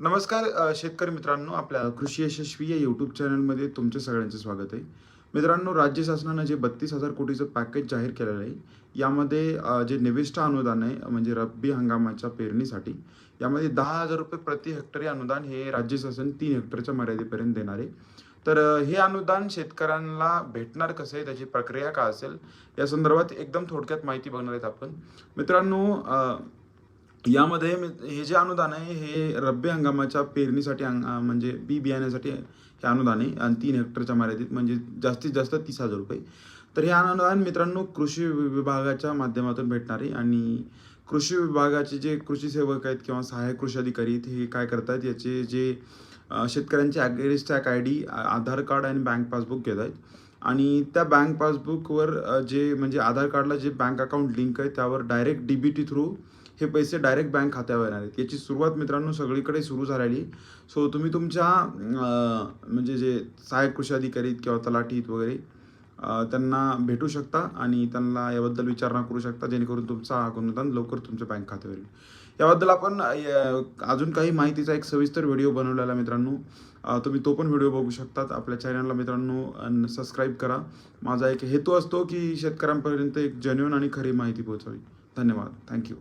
नमस्कार शेतकरी मित्रांनो आपल्या कृषी यशस्वी या यूट्यूब चॅनलमध्ये तुमचे सगळ्यांचे स्वागत आहे. मित्रांनो राज्य शासनानं जे बत्तीस हजार कोटीचं पॅकेज जाहीर केलेलं आहे यामध्ये जे निविष्ठ अनुदान आहे म्हणजे रब्बी हंगामाच्या पेरणीसाठी यामध्ये दहा हजार रुपये प्रति हेक्टरी अनुदान हे राज्य शासन तीन हेक्टरच्या मर्यादेपर्यंत देणार आहे. तर हे अनुदान शेतकऱ्यांना भेटणार कसं आहे त्याची प्रक्रिया काय असेल या संदर्भात एकदम थोडक्यात माहिती बघणार आहेत आपण. मित्रांनो यामध्ये हे जे अनुदान आहे हे रब्बी हंगामाच्या पेरणीसाठी अंग- म्हणजे बी बियाण्यासाठी हे अनुदान आहे. आणि तीन हेक्टरच्या मर्यादित म्हणजे जास्तीत जास्त तीस हजार रुपये. तर हे अनुदान मित्रांनो कृषी विभागाच्या माध्यमातून भेटणार आहे. आणि कृषी विभागाचे जे कृषी सेवक आहेत किंवा सहाय्यक कृषी अधिकारी आहेत हे काय करतात याचे जे शेतकऱ्यांचे ॲग्रेस आय डी आधार कार्ड आणि बँक पासबुक घेत आहेत. आणि त्या बँक पासबुकवर जे म्हणजे आधार कार्डला जे बँक अकाउंट लिंक आहे त्यावर direct D B T through हे पैसे डायरेक्ट बँक खात्यावर येणार आहेत. याची सुरुवात मित्रांनो सगळीकडे सुरू झालेली. सो तुम्ही तुमच्या म्हणजे जे सहाय्यक कृषी अधिकारी किंवा तलाठीत वगैरे त्यांना भेटू शकता आणि त्यांना याबद्दल विचारणा करू शकता जेणेकरून तुमचा अनुदान लवकर तुमच्या बँक खात्यावर येईल. याबद्दल आपण अजून काही माहितीचा एक सविस्तर व्हिडिओ बनवलेला मित्रांनो. तुम्ही तो पण व्हिडिओ बघू शकतात. आपल्या चॅनलला मित्रांनो सबस्क्राईब करा. माझा एक हेतू असतो की शेतकऱ्यांपर्यंत एक जेन्युन आणि खरी माहिती पोहोचावी. धन्यवाद. थँक्यू